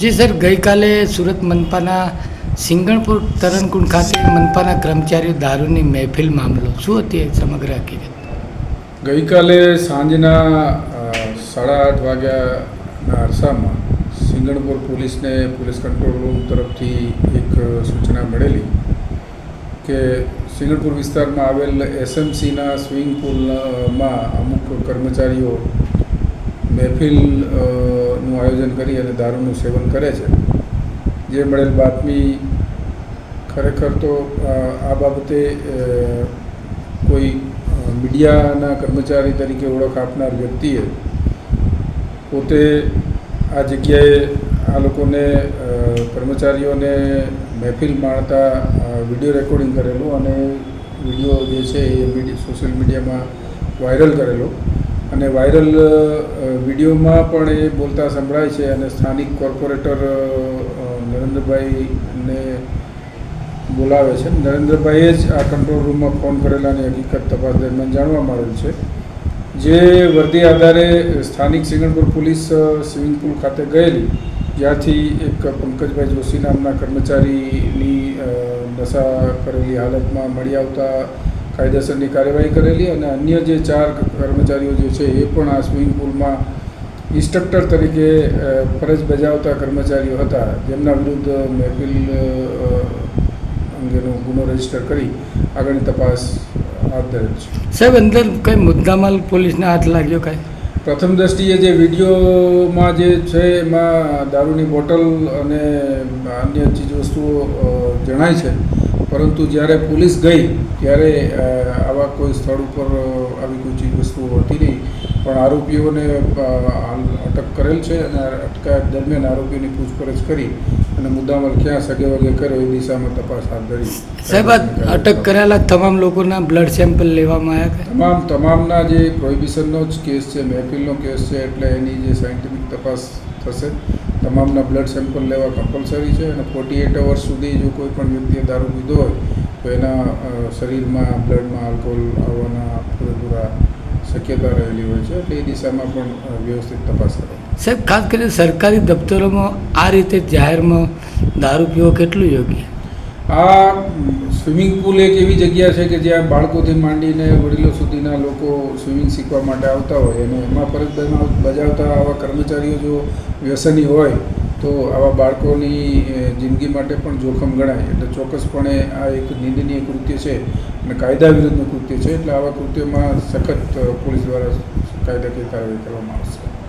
જી sir, ગઈકાલે સુરત મનપાના સિંગણપુર તરણકુંડ ખાતે મનપાના કર્મચારીઓ દારૂની મહેફિલ મામલો. શું હતી સમગ્ર હકીકત? ગઈકાલે સાંજના સાડા આઠ વાગ્યાના અરસામાં સિંગણપુર પોલીસને પોલીસ કંટ્રોલ રૂમ તરફથી એક સૂચના મળેલી કે સિંગણપુર વિસ્તારમાં આવેલ એસએમસીના સ્વિમિંગ પુલમાં અમુક કર્મચારીઓ મહેફિલનું આયોજન કરી અને દારૂનું સેવન કરે છે. જે મળેલ બાતમી ખરેખર તો આ બાબતે કોઈ મીડિયાના કર્મચારી તરીકે ઓળખ આપનાર વ્યક્તિએ પોતે આ જગ્યાએ આ લોકોને કર્મચારીઓને મહેફિલ માણતા વીડિયો રેકોર્ડિંગ કરેલું અને વીડિયો જે છે એ સોશિયલ મીડિયામાં વાયરલ કરેલો. અને વાયરલ વિડીયોમાં પણ એ બોલતા સંભળાય છે અને સ્થાનિક કોર્પોરેટર નરેન્દ્રભાઈને બોલાવે છે. નરેન્દ્રભાઈએ જ આ કંટ્રોલ રૂમમાં ફોન કરેલાની હકીકત તપાસ દરમિયાન જાણવા મળેલ છે. જે વર્દી આધારે સ્થાનિક સિંગણપુર પોલીસ સ્વિમિંગ પુલ ખાતે ગયેલી, જ્યાંથી એક પંકજભાઈ જોશી નામના કર્મચારીની નશા કરેલી હાલતમાં મળી આવતા કાયદેસરની કાર્યવાહી કરેલી અને અન્ય જે ચાર કર્મચારીઓ જે છે એ પણ આ સ્વિમિંગ પુલમાં ઇન્સ્ટ્રક્ટર તરીકે ફરજ બજાવતા કર્મચારીઓ હતા. જેમના વિરુદ્ધ મહેફિલ અંગેનો ગુનો રજિસ્ટર કરી આગળની તપાસ હાથ ધરેલ છે. સાહેબ અંદર કઈ મુદ્દામાલ પોલીસને હાથ લાગ્યો કાંઈ? પ્રથમ દ્રષ્ટિએ જે વિડીયોમાં જે છે એમાં દારૂની બોટલ અને અન્ય ચીજવસ્તુઓ વસ્તુઓ જણાય છે. પરંતુ જ્યારે પોલીસ ગઈ, ત્યારે આવા કોઈ સ્થળ ઉપર આવી કોઈ ચીજવસ્તુઓ હતી નહીં. પણ આરોપીઓને અટક કરેલ છે અને અટકાયત દરમિયાન આરોપીની પૂછપરછ કરી. અને મુદ્દામાલ ક્યાં સગે વગે કર્યો એ દિશામાં તપાસ હાથ ધરી. સાહેબ અટક કરેલા તમામ લોકોના બ્લડ સેમ્પલ લેવામાં આવ્યા તમામ તમામના જે પ્રોહિબિશનનો જ કેસ છે મહેફિલનો કેસ છે એટલે એની જે સાયન્ટિફિક તપાસ થશે તમામના બ્લડ સેમ્પલ લેવા કમ્પલસરી છે અને ફોર્ટી એટ અવર્સ સુધી જો કોઈ પણ વ્યક્તિએ દારૂ પીધો હોય તો એના શરીરમાં બ્લડમાં આલ્કોહોલ આવવાના પૂરેપૂરા શક્યતા રહેલી હોય છે એટલે એ દિશામાં પણ વ્યવસ્થિત તપાસ કરે. સાહેબ ખાસ કરીને સરકારી દફતરોમાં આ રીતે જાહેરમાં દારૂ પીવો કેટલું યોગ્ય? આ સ્વિમિંગ પુલ એક એવી જગ્યા છે કે જ્યાં બાળકોથી માંડીને વડીલો સુધીના લોકો સ્વિમિંગ શીખવા માટે આવતા હોય અને એમાં ફરજ બજાવતા આવા કર્મચારીઓ જો વ્યસની હોય તો આવા બાળકોની જિંદગી માટે પણ જોખમ ગણાય. એટલે ચોક્કસપણે આ એક નિંદનીય કૃત્ય છે અને કાયદા વિરુદ્ધનું કૃત્ય છે. એટલે આવા કૃત્યમાં સખત પોલીસ દ્વારા કાયદાકીય કાર્યવાહી કરવામાં આવશે.